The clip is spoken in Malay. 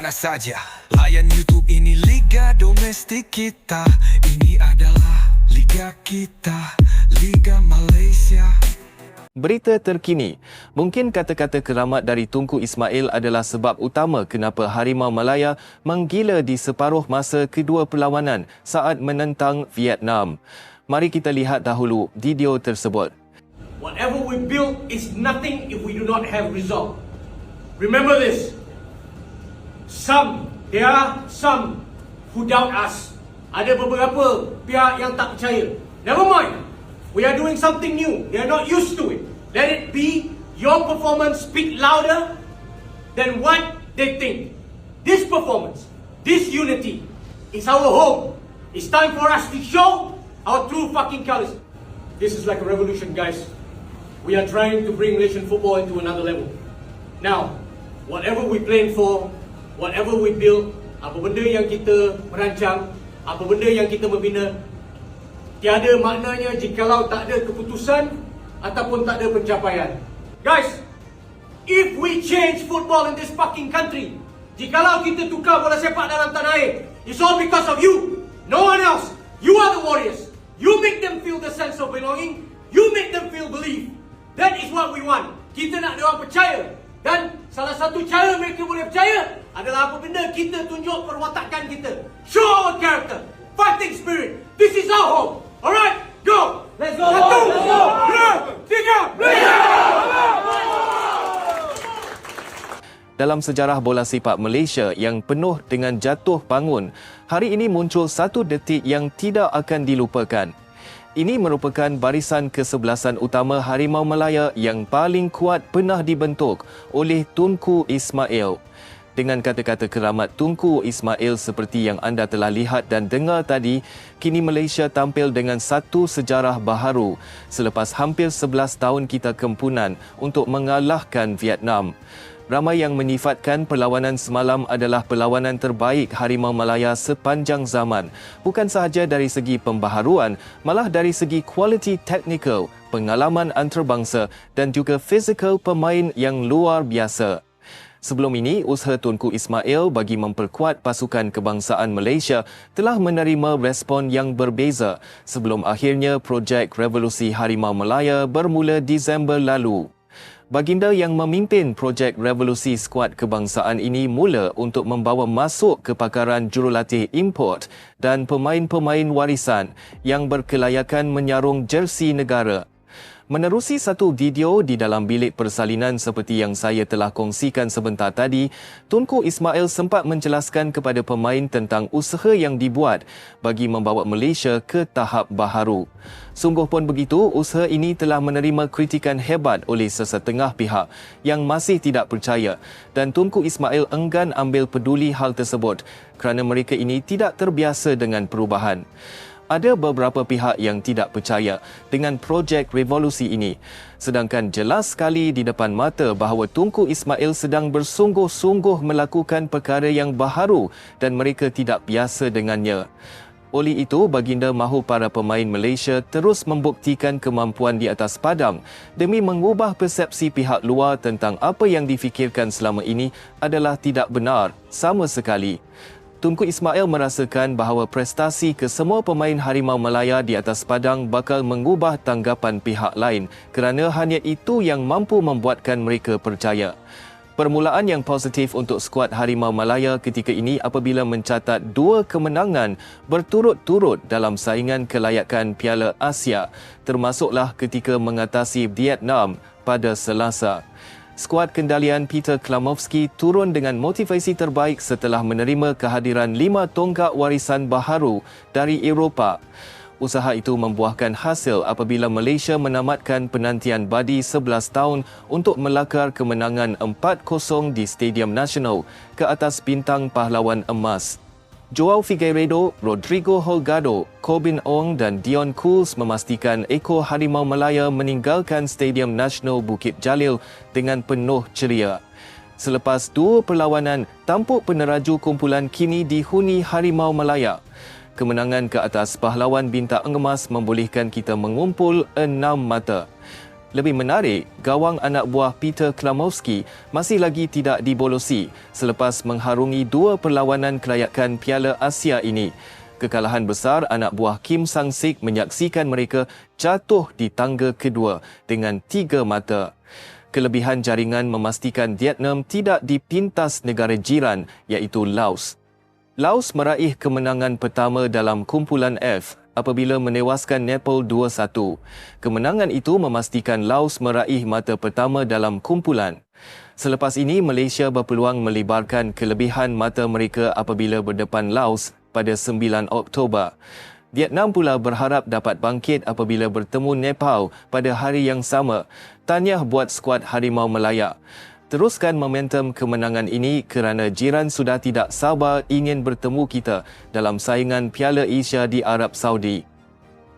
mana saja Layan YouTube ini Liga Domestik kita Ini adalah Liga kita Liga Malaysia Berita terkini. Mungkin kata-kata keramat dari Tunku Ismail adalah sebab utama kenapa Harimau Malaya menggila di separuh masa kedua perlawanan saat menentang Vietnam. Mari kita lihat dahulu video tersebut. Whatever we build is nothing if we do not have result. Remember this. Some, there are some who doubt us. Ada beberapa pihak yang tak percaya. Never mind. We are doing something new. They are not used to it. Let it be your performance speak louder than what they think. This performance, this unity is our home. It's time for us to show our true fucking colors. This is like a revolution, guys. We are trying to bring Malaysian football into another level. Now, whatever we plan for, whatever we build, apa benda yang kita merancang, apa benda yang kita membina, tiada maknanya jikalau tak ada keputusan ataupun tak ada pencapaian. Guys, if we change football in this fucking country, jikalau kita tukar bola sepak dalam tanah air, it's all because of you. No one else. You are the warriors. You make them feel the sense of belonging. You make them feel belief. That is what we want. Kita nak dia percaya. Dan salah satu cara mereka boleh percaya adalah apabila kita tunjuk perwatakan kita. Show our character. Fighting spirit. This is our home. Alright, go! Let's go! Satu, Let's go! dua, tiga, Dalam sejarah bola sepak Malaysia yang penuh dengan jatuh bangun, hari ini muncul satu detik yang tidak akan dilupakan. Ini merupakan barisan kesebelasan utama Harimau Malaya yang paling kuat pernah dibentuk oleh Tunku Ismail. Dengan kata-kata keramat Tunku Ismail seperti yang anda telah lihat dan dengar tadi, kini Malaysia tampil dengan satu sejarah baharu selepas hampir 11 tahun kita kempunan untuk mengalahkan Vietnam. Ramai yang menyifatkan perlawanan semalam adalah perlawanan terbaik Harimau Malaya sepanjang zaman. Bukan sahaja dari segi pembaharuan, malah dari segi kualiti teknikal, pengalaman antarabangsa dan juga fizikal pemain yang luar biasa. Sebelum ini, usaha Tunku Ismail bagi memperkuat pasukan kebangsaan Malaysia telah menerima respon yang berbeza sebelum akhirnya projek Revolusi Harimau Malaya bermula Disember lalu. Baginda yang memimpin projek revolusi skuad kebangsaan ini mula untuk membawa masuk kepakaran jurulatih import dan pemain-pemain warisan yang berkelayakan menyarung jersey negara. Menerusi satu video di dalam bilik persalinan seperti yang saya telah kongsikan sebentar tadi, Tunku Ismail sempat menjelaskan kepada pemain tentang usaha yang dibuat bagi membawa Malaysia ke tahap baharu. Sungguh pun begitu, usaha ini telah menerima kritikan hebat oleh sesetengah pihak yang masih tidak percaya dan Tunku Ismail enggan ambil peduli hal tersebut kerana mereka ini tidak terbiasa dengan perubahan ada beberapa pihak yang tidak percaya dengan projek revolusi ini. Sedangkan jelas sekali di depan mata bahawa Tunku Ismail sedang bersungguh-sungguh melakukan perkara yang baharu dan mereka tidak biasa dengannya. Oleh itu, baginda mahu para pemain Malaysia terus membuktikan kemampuan di atas padang demi mengubah persepsi pihak luar tentang apa yang difikirkan selama ini adalah tidak benar sama sekali. Tunku Ismail merasakan bahawa prestasi kesemua pemain Harimau Malaya di atas padang bakal mengubah tanggapan pihak lain kerana hanya itu yang mampu membuatkan mereka percaya. Permulaan yang positif untuk skuad Harimau Malaya ketika ini apabila mencatat dua kemenangan berturut-turut dalam saingan kelayakan Piala Asia termasuklah ketika mengatasi Vietnam pada Selasa skuad kendalian Peter Klamovski turun dengan motivasi terbaik setelah menerima kehadiran lima tonggak warisan baharu dari Eropah. Usaha itu membuahkan hasil apabila Malaysia menamatkan penantian badi 11 tahun untuk melakar kemenangan 4-0 di Stadium Nasional ke atas bintang pahlawan emas Joao Figueiredo, Rodrigo Holgado, Corbin Ong dan Dion Cools memastikan ekor Harimau Malaya meninggalkan Stadium Nasional Bukit Jalil dengan penuh ceria. Selepas dua perlawanan, tampuk peneraju kumpulan kini dihuni Harimau Malaya. Kemenangan ke atas pahlawan bintang emas membolehkan kita mengumpul enam mata. Lebih menarik, gawang anak buah Peter Klamowski masih lagi tidak dibolosi selepas mengharungi dua perlawanan kelayakan Piala Asia ini. Kekalahan besar anak buah Kim Sang-sik menyaksikan mereka jatuh di tangga kedua dengan tiga mata. Kelebihan jaringan memastikan Vietnam tidak dipintas negara jiran iaitu Laos. Laos meraih kemenangan pertama dalam kumpulan F apabila menewaskan Nepal 2-1. Kemenangan itu memastikan Laos meraih mata pertama dalam kumpulan. Selepas ini, Malaysia berpeluang melibarkan kelebihan mata mereka apabila berdepan Laos pada 9 Oktober. Vietnam pula berharap dapat bangkit apabila bertemu Nepal pada hari yang sama. Tahniah buat skuad Harimau Melaya. Teruskan momentum kemenangan ini kerana jiran sudah tidak sabar ingin bertemu kita dalam saingan Piala Asia di Arab Saudi.